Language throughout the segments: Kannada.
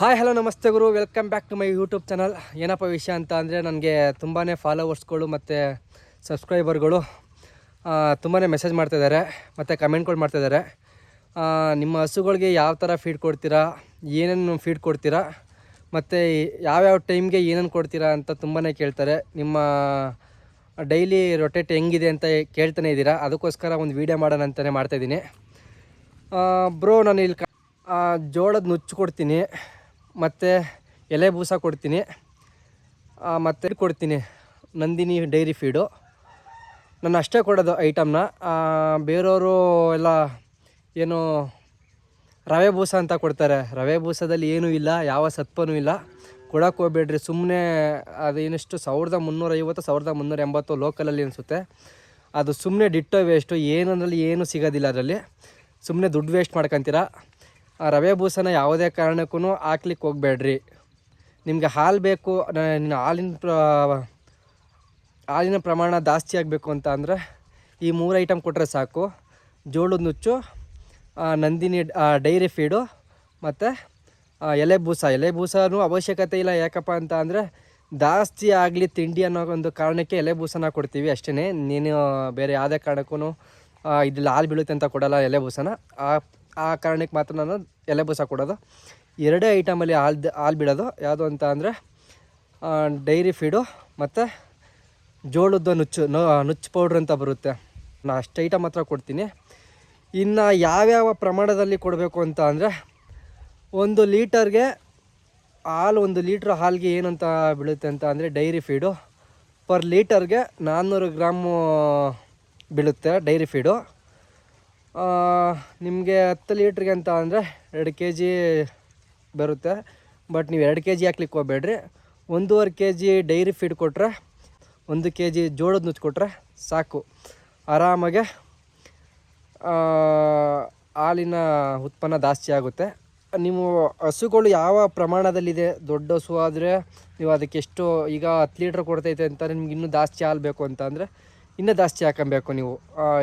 ಹಾಯ್ ಹಲೋ ನಮಸ್ತೆ ಗುರು. Welcome back to my YouTube channel ಏನಪ್ಪ ವಿಷಯ ಅಂತ ಅಂದರೆ ನನಗೆ ತುಂಬಾ ಫಾಲೋವರ್ಸ್ಗಳು ಮತ್ತು ಸಬ್ಸ್ಕ್ರೈಬರ್ಗಳು ತುಂಬಾ ಮೆಸೇಜ್ ಮಾಡ್ತಾಯಿದ್ದಾರೆ ಮತ್ತು ಕಮೆಂಟ್ಗಳು ಮಾಡ್ತಿದ್ದಾರೆ ಆ, ನಿಮ್ಮ ಹಸುಗಳಿಗೆ ಯಾವ ಥರ ಫೀಡ್ ಕೊಡ್ತೀರಾ ಏನೇನು ಫೀಡ್ ಕೊಡ್ತೀರಾ ಮತ್ತು ಯಾವ್ಯಾವ ಟೈಮ್ಗೆ ಏನೇನು ಕೊಡ್ತೀರಾ ಅಂತ ತುಂಬಾ ಕೇಳ್ತಾರೆ. ನಿಮ್ಮ ಡೈಲಿ ರೊಟೇಟ್ ಹೆಂಗಿದೆ ಅಂತ ಕೇಳ್ತಾನೆ ಇದ್ದೀರಾ. ಅದಕ್ಕೋಸ್ಕರ ಒಂದು ವೀಡಿಯೋ ಮಾಡೋಣ ಅಂತಲೇ ಮಾಡ್ತಾಯಿದ್ದೀನಿ ಬ್ರೋ ನಾನು ಇಲ್ಲಿ ಜೋಳದ ನುಚ್ಚು ಕೊಡ್ತೀನಿ. ಮತ್ತು ಎಲೆ ಬೂಸ ಕೊಡ್ತೀನಿ. ಮತ್ತೆ ಕೊಡ್ತೀನಿ ನಂದಿನಿ ಡೈರಿ ಫೀಡು. ನಾನು ಅಷ್ಟೇ ಕೊಡೋದು ಐಟಮ್ನ. ಬೇರೆಯವರು ಎಲ್ಲ ಏನು ರವೆ ಬೂಸ ಅಂತ ಕೊಡ್ತಾರೆ. ರವೆ ಬೂಸದಲ್ಲಿ ಏನೂ ಇಲ್ಲ, ಯಾವ ಸತ್ವನೂ ಇಲ್ಲ. ಕೊಡೋಕೆ ಹೋಗ್ಬೇಡ್ರಿ. ಸುಮ್ಮನೆ ಅದೇನಿಷ್ಟು ಸಾವಿರದ ಮುನ್ನೂರೈವತ್ತು ಸಾವಿರದ ಮುನ್ನೂರ ಎಂಬತ್ತು ಲೋಕಲಲ್ಲಿ ಅನಿಸುತ್ತೆ. ಅದು ಸುಮ್ಮನೆ ಡಿಟ್ಟೋ ವೇಸ್ಟು, ಏನಂದ್ರಲ್ಲಿ ಏನೂ ಸಿಗೋದಿಲ್ಲ ಅದರಲ್ಲಿ. ಸುಮ್ಮನೆ ದುಡ್ಡು ವೇಸ್ಟ್ ಮಾಡ್ಕೊತೀರಾ? ರವೆ ಬೂಸನ ಯಾವುದೇ ಕಾರಣಕ್ಕೂ ಹಾಕ್ಲಿಕ್ಕೆ ಹೋಗ್ಬೇಡ್ರಿ. ನಿಮಗೆ ಹಾಲು ಬೇಕು ಹಾಲಿನ ಪ್ರ, ಹಾಲಿನ ಪ್ರಮಾಣ ಜಾಸ್ತಿ ಆಗಬೇಕು ಅಂತ ಅಂದರೆ ಈ ಮೂರು ಐಟಮ್ ಕೊಟ್ಟರೆ ಸಾಕು. ಜೋಳದ ನುಚ್ಚು ನಂದಿನಿ ಡೈರಿ ಫೀಡು ಮತ್ತು ಎಲೆ ಬೂಸ. ಎಲೆ ಬೂಸನೂ ಅವಶ್ಯಕತೆ ಇಲ್ಲ. ಯಾಕಪ್ಪ ಅಂತ ಅಂದರೆ ಜಾಸ್ತಿ ಆಗಲಿ ತಿಂಡಿ ಅನ್ನೋ ಒಂದು ಕಾರಣಕ್ಕೆ ಎಲೆ ಬೂಸನ ಕೊಡ್ತೀವಿ ಅಷ್ಟೇ ನೀನು ಬೇರೆ ಯಾವುದೇ ಕಾರಣಕ್ಕೂ ಇದ್ರಲ್ಲಿ ಹಾಲು ಬೀಳುತ್ತೆ ಅಂತ ಕೊಡಲ್ಲ ಎಲೆ ಬೂಸನ. ಆ ಆ ಕಾರಣಕ್ಕೆ ಮಾತ್ರ ನಾನು ಎಲೆ ಬೂಸ ಕೊಡೋದು. ಎರಡೇ ಐಟಮಲ್ಲಿ ಹಾಲು ಹಾಲು ಬಿಡೋದು. ಯಾವುದು ಅಂತ ಅಂದರೆ ಡೈರಿ ಫೀಡು ಮತ್ತು ಜೋಳದ ನುಚ್ಚು ನುಚ್ಚು ಪೌಡ್ರ್ ಅಂತ ಬರುತ್ತೆ. ನಾನು ಅಷ್ಟು ಐಟಮ್ ಮಾತ್ರ ಕೊಡ್ತೀನಿ. ಇನ್ನು ಯಾವ್ಯಾವ ಪ್ರಮಾಣದಲ್ಲಿ ಕೊಡಬೇಕು ಅಂತ ಅಂದರೆ, ಒಂದು ಲೀಟರ್ಗೆ ಹಾಲು, ಒಂದು ಲೀಟ್ರ್ ಹಾಲಿಗೆ ಏನಂತ ಬೀಳುತ್ತೆ ಅಂತ ಅಂದರೆ ಡೈರಿ ಫೀಡು. ಪರ್ ಲೀಟರ್ಗೆ ನಾನ್ನೂರು ಗ್ರಾಮು ಬೀಳುತ್ತೆ ಡೈರಿ ಫೀಡು. ನಿಮಗೆ ಹತ್ತು ಲೀಟ್ರಿಗೆ ಅಂತ ಅಂದರೆ ಎರಡು ಕೆ ಜಿ ಬರುತ್ತೆ. ಬಟ್ ನೀವು ಎರಡು ಕೆ ಜಿ ಹಾಕ್ಲಿಕ್ಕೆ ಹೋಗ್ಬೇಡ್ರಿ. ಒಂದೂವರೆ ಕೆ ಜಿ ಡೈರಿ ಫೀಡ್ ಕೊಟ್ಟರೆ ಒಂದು ಕೆ ಜಿ ಜೋಳದ ನುಚ್ಚು ಕೊಟ್ಟರೆ ಸಾಕು. ಆರಾಮಾಗೆ ಹಾಲಿನ ಉತ್ಪನ್ನ ಜಾಸ್ತಿ ಆಗುತ್ತೆ. ನೀವು ಹಸುಗಳು ಯಾವ ಪ್ರಮಾಣದಲ್ಲಿದೆ? ದೊಡ್ಡ ಹಸು ಆದರೆ ನೀವು ಅದಕ್ಕೆ ಎಷ್ಟು, ಈಗ ಹತ್ತು ಲೀಟ್ರ್ ಕೊಡ್ತೈತೆ ಅಂತ ನಿಮ್ಗೆ ಇನ್ನೂ ಜಾಸ್ತಿ ಹಾಲು ಬೇಕು ಅಂತ ಅಂದರೆ ಇನ್ನೂ ಜಾಸ್ತಿ ಹಾಕೊಬೇಕು ನೀವು.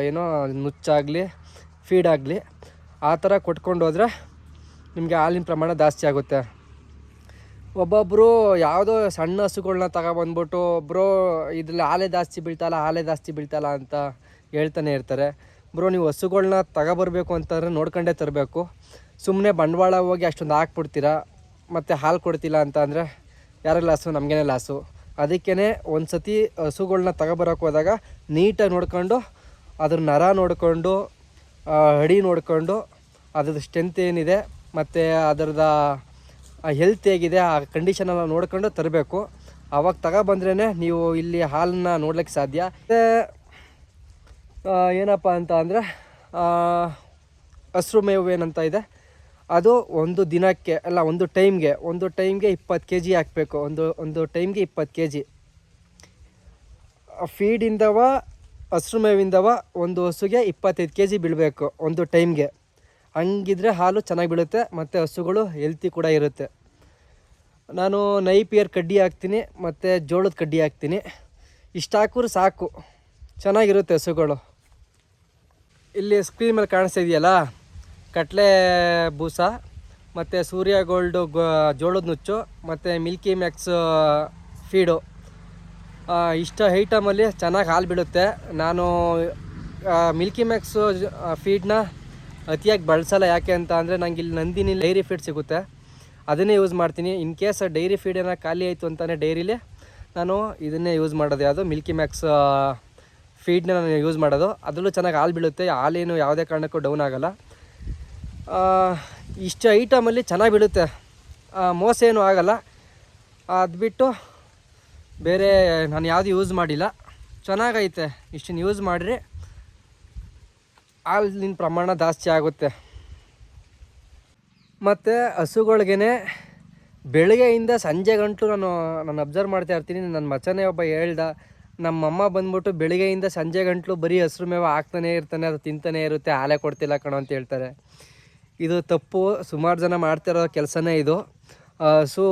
ಏನೋ ನುಚ್ಚಾಗಲಿ ಫೀಡ್ ಆಗಲಿ, ಆ ಥರ ಕೊಟ್ಕೊಂಡು ಹೋದರೆ ನಿಮಗೆ ಹಾಲಿನ ಪ್ರಮಾಣ ಜಾಸ್ತಿ ಆಗುತ್ತೆ. ಒಬ್ಬೊಬ್ಬರು ಯಾವುದೋ ಸಣ್ಣ ಹಸುಗಳನ್ನ ತಗೊಬಂದ್ಬಿಟ್ಟು ಬ್ರೋ ಇದರಲ್ಲಿ ಹಾಲೆ ಜಾಸ್ತಿ ಬೀಳ್ತಲ್ಲ, ಹಾಲೆ ಜಾಸ್ತಿ ಬೀಳ್ತಲ್ಲ ಅಂತ ಹೇಳ್ತಾನೆ ಇರ್ತಾರೆ. ಬ್ರೋ, ನೀವು ಹಸುಗಳನ್ನ ತಗೊಬರ್ಬೇಕು ಅಂತಂದರೆ ನೋಡ್ಕೊಂಡೇ ತರಬೇಕು. ಸುಮ್ಮನೆ ಬಂಡವಾಳ ಹೋಗಿ ಅಷ್ಟೊಂದು ಹಾಕ್ಬಿಡ್ತೀರಾ? ಮತ್ತು ಹಾಲು ಕೊಡ್ತಿಲ್ಲ ಅಂತ ಅಂದರೆ ಯಾರ ಲಾಸು? ನಮಗೇನೆ ಲಾಸು. ಅದಕ್ಕೇ ಒಂದು ಸತಿ ಹಸುಗಳನ್ನ ತಗೊಬರೋಕೆ ಹೋದಾಗ ನೀಟಾಗಿ ನೋಡ್ಕೊಂಡು, ಅದ್ರ ನರ ನೋಡಿಕೊಂಡು ಹಡಿ ನೋಡಿಕೊಂಡು ಅದ್ರದ್ದು ಸ್ಟ್ರೆಂತ್ ಏನಿದೆ ಮತ್ತು ಅದರದ ಹೆಲ್ತ್ ಹೇಗಿದೆ, ಆ ಕಂಡೀಷನೆಲ್ಲ ನೋಡ್ಕೊಂಡು ತರಬೇಕು. ಆವಾಗ ತಗೊಬಂದ್ರೇ ನೀವು ಇಲ್ಲಿ ಹಾಲನ್ನ ನೋಡ್ಲಿಕ್ಕೆ ಸಾಧ್ಯ. ಏನಪ್ಪ ಅಂತ ಅಂದರೆ ಹಸ್ರು ಮೇವು ಏನಂತ ಇದೆ, ಅದು ಒಂದು ದಿನಕ್ಕೆ, ಅಲ್ಲ ಒಂದು ಟೈಮ್ಗೆ ಒಂದು ಟೈಮ್ಗೆ ಇಪ್ಪತ್ತು ಕೆ ಜಿ ಹಾಕಬೇಕು. ಒಂದು ಒಂದು ಟೈಮ್ಗೆ ಇಪ್ಪತ್ತು ಕೆ ಜಿ ಫೀಡಿಂದವ ಹಸ್ರು ಮೇವಿಂದವ ಒಂದು ಹಸುಗೆ ಇಪ್ಪತ್ತೈದು ಕೆ ಜಿ ಬೀಳಬೇಕು ಒಂದು ಟೈಮ್ಗೆ. ಹಂಗಿದ್ರೆ ಹಾಲು ಚೆನ್ನಾಗಿ ಬೀಳುತ್ತೆ, ಮತ್ತು ಹಸುಗಳು ಹೆಲ್ತಿ ಕೂಡ ಇರುತ್ತೆ. ನಾನು ನೈಪಿಯರ್ ಕಡ್ಡಿ ಹಾಕ್ತೀನಿ, ಮತ್ತು ಜೋಳದ ಕಡ್ಡಿ ಹಾಕ್ತೀನಿ. ಇಷ್ಟು ಹಾಕಿದ್ರೆ ಸಾಕು. ಚೆನ್ನಾಗಿರುತ್ತೆ ಹಸುಗಳು. ಇಲ್ಲಿ ಸ್ಕ್ರೀನ್ ಮೇಲೆ ಕಾಣಿಸ್ತಾ ಇದೆಯಲ್ಲ ಕಟ್ಲೆ ಬೂಸ, ಮತ್ತು ಸೂರ್ಯ ಗೋಲ್ಡು ಗೋ- ಜೋಳದ ನುಚ್ಚು, ಮತ್ತು ಮಿಲ್ಕಿ ಮ್ಯಾಕ್ಸು ಫೀಡು ಇಷ್ಟ ಐಟಮಲ್ಲಿ ಚೆನ್ನಾಗಿ ಹಾಲು ಬಿಡುತ್ತೆ ನಾನು ಮಿಲ್ಕಿ ಮ್ಯಾಕ್ಸು ಫೀಡ್ನ ಅತಿಯಾಗಿ ಬಳಸಲ್ಲ. ಯಾಕೆ ಅಂತ ಅಂದರೆ ನಂಗೆ ಇಲ್ಲಿ ನಂದಿನಿ ಡೈರಿ ಫೀಡ್ ಸಿಗುತ್ತೆ. ಅದನ್ನೇ ಯೂಸ್ ಮಾಡ್ತೀನಿ. ಇನ್ ಕೇಸ್ ಡೈರಿ ಫೀಡ್ ಏನೋ ಖಾಲಿ ಆಯಿತು ಅಂತಲೇ ಡೈರಿಲಿ, ನಾನು ಇದನ್ನೇ ಯೂಸ್ ಮಾಡೋದು. ಯಾವುದು? ಮಿಲ್ಕಿ ಮ್ಯಾಕ್ಸ್ ಫೀಡ್ನ ನಾನು ಯೂಸ್ ಮಾಡೋದು. ಅದರಲ್ಲೂ ಚೆನ್ನಾಗಿ ಹಾಲು ಬೀಳುತ್ತೆ. ಹಾಲೇನು ಯಾವುದೇ ಕಾರಣಕ್ಕೂ ಡೌನ್ ಆಗೋಲ್ಲ. ಇಷ್ಟು ಐಟಮಲ್ಲಿ ಚೆನ್ನಾಗಿ ಬೀಳುತ್ತೆ. ಮೋಸ ಏನೂ ಆಗಲ್ಲ. ಅದು ಬಿಟ್ಟು ಬೇರೆ ನಾನು ಯಾವುದು ಯೂಸ್ ಮಾಡಿಲ್ಲ. ಚೆನ್ನಾಗೈತೆ. ಇಷ್ಟನ್ನು ಯೂಸ್ ಮಾಡಿರಿ. ಹಾಲಿನ ಪ್ರಮಾಣ ಜಾಸ್ತಿ ಆಗುತ್ತೆ. ಮತ್ತು ಹಸುಗಳ್ಗೆ ಬೆಳಗ್ಗೆಯಿಂದ ಸಂಜೆ ಗಂಟು ನಾನು ನಾನು ಅಬ್ಸರ್ವ್ ಮಾಡ್ತಾ ಇರ್ತೀನಿ. ನನ್ನ ಮಚನೇ ಒಬ್ಬ ಹೇಳ್ದ, ನಮ್ಮಮ್ಮ ಬಂದ್ಬಿಟ್ಟು ಬೆಳಗ್ಗೆಯಿಂದ ಸಂಜೆ ಗಂಟಲು ಬರೀ ಹಸಿರು ಮೇವ ಹಾಕ್ತಾನೆ ಇರ್ತಾನೆ, ಅದು ತಿಂತಾನೇ ಇರುತ್ತೆ, ಹಾಲೇ ಕೊಡ್ತಿಲ್ಲ ಕಣೋ ಅಂತ ಹೇಳ್ತಾರೆ. ಇದು ತಪ್ಪು. ಸುಮಾರು ಜನ ಮಾಡ್ತಿರೋ ಕೆಲಸನೇ ಇದು. ಹಸು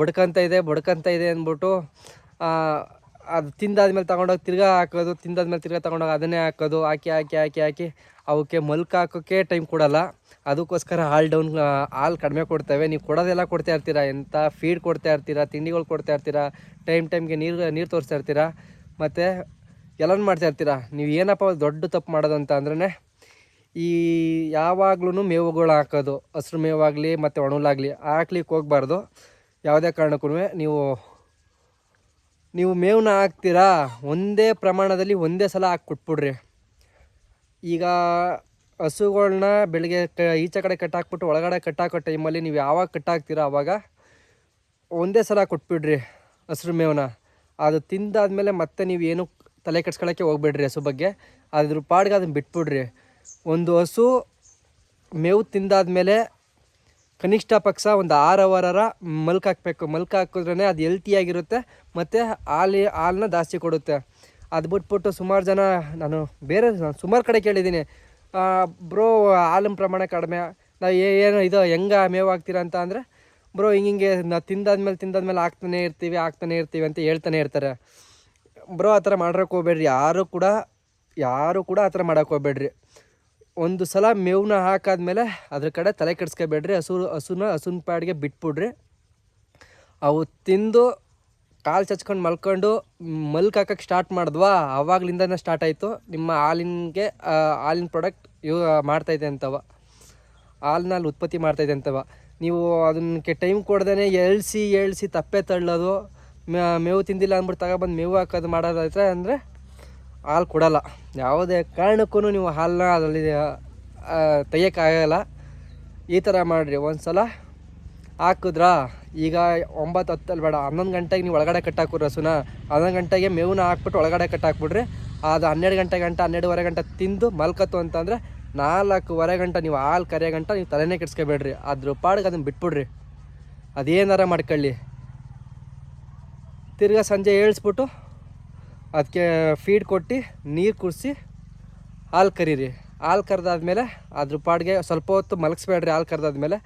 ಬಡ್ಕಂತ ಇದೆ ಬಡ್ಕಂತ ಇದೆ ಅಂದ್ಬಿಟ್ಟು ಅದು ತಿಂದಾದ್ಮೇಲೆ ತಗೊಂಡೋಗಿ ತಿರ್ಗಾ ಹಾಕೋದು, ತಿಂದಾದ್ಮೇಲೆ ತಿರ್ಗಾ ತಗೊಂಡೋಗಿ ಅದನ್ನೇ ಹಾಕೋದು, ಹಾಕಿ ಹಾಕಿ ಹಾಕಿ ಹಾಕಿ, ಅವಕ್ಕೆ ಮಲ್ಕ ಹಾಕೋಕ್ಕೆ ಟೈಮ್ ಕೊಡಲ್ಲ. ಅದಕ್ಕೋಸ್ಕರ ಹಾಲ್ ಡೌನ್ ಹಾಲು ಕಡಿಮೆ ಕೊಡ್ತೇವೆ. ನೀವು ಕೊಡೋದೆಲ್ಲ ಕೊಡ್ತಾ ಇರ್ತೀರಾ? ಎಂಥ ಫೀಡ್ ಕೊಡ್ತಾ ಇರ್ತೀರಾ? ತಿಂಡಿಗಳು ಕೊಡ್ತಾ ಇರ್ತೀರಾ? ಟೈಮ್ ಟೈಮ್ಗೆ ನೀರು ನೀರು ತೋರಿಸ್ತಾ ಇರ್ತೀರಾ? ಮತ್ತು ಎಲ್ಲನೂ ಮಾಡ್ತಾ ಇರ್ತೀರಾ? ನೀವು ಏನಪ್ಪ ದೊಡ್ಡ ತಪ್ಪು ಮಾಡೋದು ಅಂತ ಅಂದ್ರೆ ಈ ಯಾವಾಗ್ಲೂ ಮೇವುಗಳು ಹಾಕೋದು, ಹಸಿರು ಮೇವಾಗಲಿ ಮತ್ತು ಒಣಲಾಗಲಿ ಹಾಕ್ಲಿಕ್ಕೆ ಹೋಗ್ಬಾರ್ದು. ಯಾವುದೇ ಕಾರಣಕ್ಕೂ ನೀವು ನೀವು ಮೇವನ್ನ ಹಾಕ್ತೀರಾ? ಒಂದೇ ಪ್ರಮಾಣದಲ್ಲಿ ಒಂದೇ ಸಲ ಹಾಕಿ ಕೊಟ್ಬಿಡ್ರಿ ಈಗ ಹಸುಗಳನ್ನ ಬೆಳಗ್ಗೆ ಕ, ಈಚೆ ಕಡೆ ಕಟ್ಟಾಕ್ಬಿಟ್ಟು ಒಳಗಡೆ ಕಟ್ಟಾಕೋ ಟೈಮಲ್ಲಿ ನೀವು ಯಾವಾಗ ಕಟ್ಟಾಕ್ತೀರಾ ಆವಾಗ ಒಂದೇ ಸಲ ಕೊಟ್ಬಿಡ್ರಿ ಹಸಿರು ಮೇವನ್ನ ಅದು ತಿಂದಾದ್ಮೇಲೆ ಮತ್ತೆ ನೀವು ಏನು ತಲೆ ಕೆಡ್ಸ್ಕೊಳಕ್ಕೆ ಹೋಗ್ಬೇಡ್ರಿ ಹಸು ಬಗ್ಗೆ. ಅದ್ರ ಪಾಡ್ಗೆ ಅದನ್ನ ಬಿಟ್ಬಿಡ್ರಿ. ಒಂದು ಹಸು ಮೇವು ತಿಂದಾದ್ಮೇಲೆ ಕನಿಷ್ಠ ಪಕ್ಷ ಒಂದು ಆರು ಅವರರ ಮಲ್ಕ್ ಹಾಕಬೇಕು. ಮಲ್ಕ್ ಹಾಕಿದ್ರೇ ಅದು ಹೆಲ್ತಿಯಾಗಿರುತ್ತೆ ಮತ್ತು ಹಾಲು, ಹಾಲನ್ನ ಜಾಸ್ತಿ ಕೊಡುತ್ತೆ. ಅದು ಬಿಟ್ಬಿಟ್ಟು ಸುಮಾರು ಜನ ನಾನು ಬೇರೆ ಸುಮಾರು ಕಡೆ ಕೇಳಿದ್ದೀನಿ. ಬ್ರೋ, ಹಾಲಿನ ಪ್ರಮಾಣ ಕಡಿಮೆ. ನಾವು ಏನು ಇದು ಹೆಂಗೆ ಮೇವು ಹಾಕ್ತೀರಾ ಅಂತ ಅಂದರೆ, ಬ್ರೋ, ಹಿಂಗೆ ನಾವು ತಿಂದಾದ್ಮೇಲೆ ತಿಂದಾದ್ಮೇಲೆ ಹಾಕ್ತಾನೆ ಇರ್ತೀವಿ ಹಾಕ್ತಾನೆ ಇರ್ತೀವಿ ಅಂತ ಹೇಳ್ತಾನೆ ಇರ್ತಾರೆ. ಬ್ರೋ, ಆ ಥರ ಮಾಡೋಕ್ಕೆ ಹೋಗ್ಬೇಡ್ರಿ. ಯಾರು ಕೂಡ ಯಾರು ಕೂಡ ಆ ಥರ ಮಾಡೋಕ್ಕೆ ಹೋಗ್ಬೇಡ್ರಿ. ಒಂದು ಸಲ ಮೇವನ್ನ ಹಾಕಾದ್ಮೇಲೆ ಅದ್ರ ಕಡೆ ತಲೆ ಕೆಡಿಸ್ಕೋಬೇಡ್ರಿ, ಹಸು ಹಸುನ ಹಸುನ ಪಾಡಿಗೆ ಬಿಟ್ಬಿಡ್ರಿ. ಅವು ತಿಂದು ಕಾಲು ಚಚ್ಕೊಂಡು ಮಲ್ಕೊಂಡು ಮಲ್ಕ್ ಹಾಕಕ್ಕೆ ಸ್ಟಾರ್ಟ್ ಮಾಡಿದ್ವಾ? ಅವಾಗ್ಲಿಂದನೇ ಸ್ಟಾರ್ಟ್ ಆಯಿತು. ನಿಮ್ಮ ಹಾಲಿನ್ಗೆ ಹಾಲಿನ ಪ್ರಾಡಕ್ಟ್ ಯೂ ಮಾಡ್ತಾಯಿದೆ ಅಂತವ. ಹಾಲಿನಲ್ಲಿ ಉತ್ಪತ್ತಿ ಮಾಡ್ತಾಯಿದೆ ಅಂತವ. ನೀವು ಅದನ್ನಕ್ಕೆ ಟೈಮ್ ಕೊಡ್ದೇ ಎಳ್ಸಿ ಎಳ್ಸಿ ತಪ್ಪೆ ತಳ್ಳೋದು. ಮೇವು ತಿಂದಿಲ್ಲ ಅಂದ್ಬಿಟ್ಟು ತಗೊಬಂದು ಮೇವು ಹಾಕೋದು ಮಾಡೋದಾಯ್ತು ಅಂದರೆ ಹಾಲು ಕೊಡಲ್ಲ. ಯಾವುದೇ ಕಾರಣಕ್ಕೂ ನೀವು ಹಾಲನ್ನ ಅದರಲ್ಲಿ ತೆಗಿಯೋಕ್ಕಾಗಲ್ಲ. ಈ ಥರ ಮಾಡಿರಿ. ಒಂದು ಸಲ ಹಾಕಿದ್ರಾ ಈಗ ಒಂಬತ್ತು ಹತ್ತಲ್ಲಿ ಬೇಡ, ಹನ್ನೊಂದು ಗಂಟೆಗೆ ನೀವು ಒಳಗಡೆ ಕಟ್ಟಾಕ್ಬಿಡ್ರಿ ರಸುನ ಹನ್ನೊಂದು ಗಂಟೆಗೆ ಮೇವನ್ನ ಹಾಕ್ಬಿಟ್ಟು ಒಳಗಡೆ ಕಟ್ಟಾಕ್ಬಿಡ್ರಿ. ಅದು ಹನ್ನೆರಡು ಗಂಟೆ ಗಂಟೆ, ಹನ್ನೆರಡುವರೆ ಗಂಟೆ ತಿಂದು ಮಲ್ಕತ್ತು ಅಂತಂದರೆ ನಾಲ್ಕೂವರೆ ಗಂಟೆ ನೀವು ಹಾಲು ಕರೆಯೋ ಗಂಟೆ ನೀವು ತಲೆನೇ ಕೆಡ್ಸ್ಕೊಬೇಡ್ರಿ. ಅದ್ರ ಪಾಡಿಗೆ ಅದನ್ನು ಬಿಟ್ಬಿಡ್ರಿ. ಅದೇನಾರ ಮಾಡ್ಕೊಳ್ಳಿ. ತಿರ್ಗಾ ಸಂಜೆ ಏಳ್ಸ್ಬಿಟ್ಟು ಅದಕ್ಕೆ ಫೀಡ್ ಕೊಟ್ಟು ನೀರು ಕುಡಿಸಿ ಹಾಲು ಕರೀರಿ. ಹಾಲು ಕರೆದಾದ್ಮೇಲೆ ಅದ್ರ ಪಾಡಿಗೆ ಸ್ವಲ್ಪ ಹೊತ್ತು ಮಲಗಿಸ್ಬೇಡ್ರಿ ಹಾಲು ಕರೆದಾದ್ಮೇಲೆ.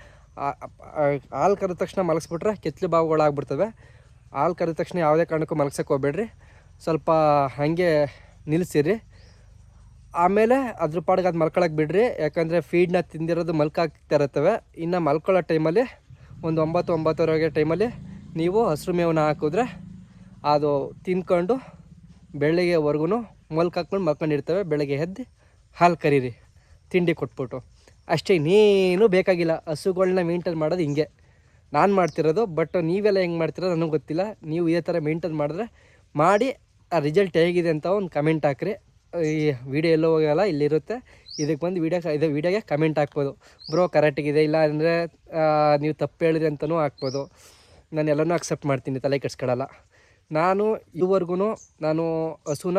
ಹಾಲು ಕರೆದ ತಕ್ಷಣ ಮಲಗಿಸ್ಬಿಟ್ರೆ ಕೆತ್ತಲು ಬಾವುಗಳಾಗ್ಬಿಡ್ತವೆ. ಹಾಲು ಕರೆದ ತಕ್ಷಣ ಯಾವುದೇ ಕಾರಣಕ್ಕೂ ಮಲಗ್ಸಕ್ಕೆ ಹೋಗ್ಬೇಡ್ರಿ. ಸ್ವಲ್ಪ ಹಾಗೆ ನಿಲ್ಲಿಸಿರಿ ಆಮೇಲೆ ಅದ್ರ ಪಾಡಿಗೆ ಅದು ಮಲ್ಕೊಳಕ್ಕೆ ಬಿಡ್ರಿ. ಯಾಕಂದರೆ ಫೀಡ್ನ ತಿಂದಿರೋದು ಮಲ್ಕಾಗ್ತಾ ಇರುತ್ತವೆ. ಇನ್ನು ಮಲ್ಕೊಳ್ಳೋ ಟೈಮಲ್ಲಿ ಒಂದು ಒಂಬತ್ತು, ಒಂಬತ್ತುವರೆಗೆ ಟೈಮಲ್ಲಿ ನೀವು ಹಸಿರು ಮೇವನ್ನ ಹಾಕಿದ್ರೆ ಅದು ತಿನ್ಕೊಂಡು ಬೆಳಗ್ಗೆವರೆಗೂ ಮೊಲ್ಕ್ ಹಾಕ್ಕೊಂಡು ಮಲ್ಕೊಂಡಿರ್ತವೆ. ಬೆಳಗ್ಗೆ ಎದ್ದು ಹಾಲು ಕರೀರಿ. ತಿಂಡಿ ಕೊಟ್ಬಿಟ್ಟು. ಅಷ್ಟೇ ಇನ್ನೇನು ಬೇಕಾಗಿಲ್ಲ. ಹಸುಗಳನ್ನ ಮೇಂಟೈನ್ ಮಾಡೋದು ಹಿಂಗೆ. ನಾನು ಮಾಡ್ತಿರೋದು, ಬಟ್ ನೀವೆಲ್ಲ ಹೆಂಗೆ ಮಾಡ್ತಿರೋ ನನಗೆ ಗೊತ್ತಿಲ್ಲ. ನೀವು ಇದೇ ಥರ ಮೇಂಟೈನ್ ಮಾಡಿದ್ರೆ ಮಾಡಿ, ಆ ರಿಸಲ್ಟ್ ಹೇಗಿದೆ ಅಂತ ಒಂದು ಕಮೆಂಟ್ ಹಾಕ್ರಿ. ಈ ವಿಡಿಯೋ ಎಲ್ಲೋ ಹೋಗಲ್ಲ ಇಲ್ಲಿರುತ್ತೆ ಇದಕ್ಕೆ ಬಂದು ವೀಡಿಯೋ ಇದು ವೀಡಿಯೋಗೆ ಕಮೆಂಟ್ ಹಾಕ್ಬೋದು. ಬ್ರೋ ಕರೆಕ್ಟಿಗಿದೆ ಇಲ್ಲ ಅಂದರೆ ನೀವು ತಪ್ಪು ಹೇಳಿದ್ರಿ ಅಂತಲೂ ಹಾಕ್ಬೋದು. ನಾನು ಎಲ್ಲನೂ ಅಕ್ಸೆಪ್ಟ್ ಮಾಡ್ತೀನಿ, ತಲೆ ಕೆಡ್ಸ್ಕೊಳಲ್ಲ. ನಾನು ಇದುವರೆಗೂ ನಾನು ಹಸುನ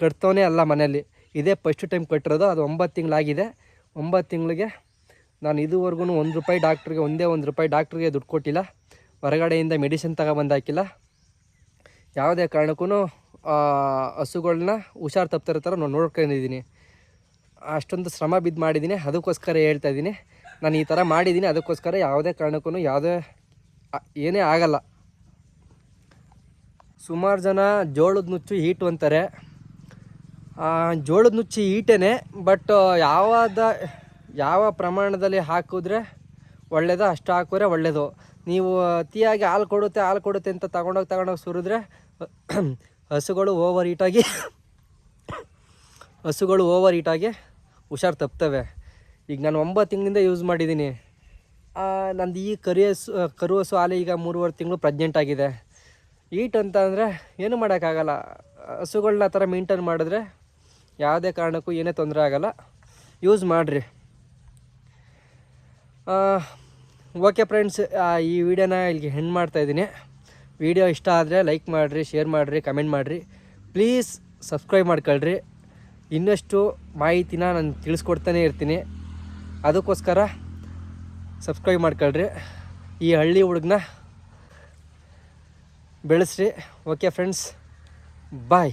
ಕಟ್ತವನೇ ಅಲ್ಲ ಮನೆಯಲ್ಲಿ. ಇದೇ ಫಸ್ಟ್ ಟೈಮ್ ಕಟ್ಟಿರೋದು, ಅದು ಒಂಬತ್ತು ತಿಂಗಳಾಗಿದೆ. ಒಂಬತ್ತು ತಿಂಗಳಿಗೆ ನಾನು ಇದುವರೆಗೂ ಒಂದು ರೂಪಾಯಿ ಡಾಕ್ಟ್ರಿಗೆ ಒಂದೇ ಒಂದು ರೂಪಾಯಿ ಡಾಕ್ಟ್ರಿಗೆ ದುಡ್ಡು ಕೊಟ್ಟಿಲ್ಲ. ಹೊರಗಡೆಯಿಂದ ಮೆಡಿಸಿನ್ ತಗೊಬಂದು ಹಾಕಿಲ್ಲ. ಯಾವುದೇ ಕಾರಣಕ್ಕೂ ಹಸುಗಳನ್ನ ಹುಷಾರು ತಪ್ತಿರೋ ಥರ ನಾನು ನೋಡ್ಕೊಂಡಿದ್ದೀನಿ. ಅಷ್ಟೊಂದು ಶ್ರಮ ಬಿದ್ದು ಮಾಡಿದ್ದೀನಿ, ಅದಕ್ಕೋಸ್ಕರ ಹೇಳ್ತಾ ಇದ್ದೀನಿ. ನಾನು ಈ ಥರ ಮಾಡಿದ್ದೀನಿ, ಅದಕ್ಕೋಸ್ಕರ ಯಾವುದೇ ಕಾರಣಕ್ಕೂ ಯಾವುದೇ ಏನೇ ಆಗಲ್ಲ. ಸುಮಾರು ಜನ ಜೋಳದ ನುಚ್ಚು ಹೀಟು ಅಂತಾರೆ. ಜೋಳದ ನುಚ್ಚು ಈಟೇ ಬಟ್ ಯಾವಾದ, ಯಾವ ಪ್ರಮಾಣದಲ್ಲಿ ಹಾಕಿದ್ರೆ ಒಳ್ಳೇದು ಅಷ್ಟು ಹಾಕಿದ್ರೆ ಒಳ್ಳೆಯದು ನೀವು ಅತಿಯಾಗಿ ಹಾಲು ಕೊಡುತ್ತೆ ಹಾಲು ಕೊಡುತ್ತೆ ಅಂತ ತಗೊಂಡೋಗಿ ತಗೊಂಡೋಗಿ ಸುರಿದ್ರೆ ಹಸುಗಳು ಓವರ್ ಹೀಟಾಗಿ ಹಸುಗಳು ಓವರ್ ಹೀಟಾಗಿ ಹುಷಾರು ತಪ್ತವೆ. ಈಗ ನಾನು ಒಂಬತ್ತು ತಿಂಗಳಿಂದ ಯೂಸ್ ಮಾಡಿದ್ದೀನಿ ನಂದು ಈ ಕರಿ ಹಸು ಕರು ಹಸು ಹಾಲು ಈಗ ಮೂರುವರೆ ತಿಂಗಳು ಪ್ರೆಗ್ನೆಂಟ್ ಆಗಿದೆ. ಈಟ್ ಅಂತ ಅಂದರೆ ಏನು ಮಾಡೋಕ್ಕಾಗಲ್ಲ. ಹಸುಗಳನ್ನ ಆ ಥರ ಮೇಂಟೈನ್ ಮಾಡಿದ್ರೆ ಯಾವುದೇ ಕಾರಣಕ್ಕೂ ಏನೇ ತೊಂದರೆ ಆಗಲ್ಲ. ಯೂಸ್ ಮಾಡಿರಿ. ಓಕೆ ಫ್ರೆಂಡ್ಸ್ ಈ ವಿಡಿಯೋನ ಇಲ್ಲಿಗೆ ಹೆಣ್ಣು ಮಾಡ್ತಾಯಿದ್ದೀನಿ ವಿಡಿಯೋ ಇಷ್ಟ ಆದರೆ ಲೈಕ್ ಮಾಡಿರಿ ಶೇರ್ ಮಾಡಿರಿ ಕಮೆಂಟ್ ಮಾಡಿರಿ. ಪ್ಲೀಸ್ ಸಬ್ಸ್ಕ್ರೈಬ್ ಮಾಡ್ಕೊಳ್ರಿ. ಇನ್ನಷ್ಟು ಮಾಹಿತಿನ ನಾನು ತಿಳಿಸ್ಕೊಡ್ತಾನೆ ಇರ್ತೀನಿ. ಅದಕ್ಕೋಸ್ಕರ ಸಬ್ಸ್ಕ್ರೈಬ್ ಮಾಡ್ಕೊಳ್ರಿ. ಈ ಹಳ್ಳಿ ಹುಡುಗನ ಬೆಳೆಸ್ರಿ. Okay friends bye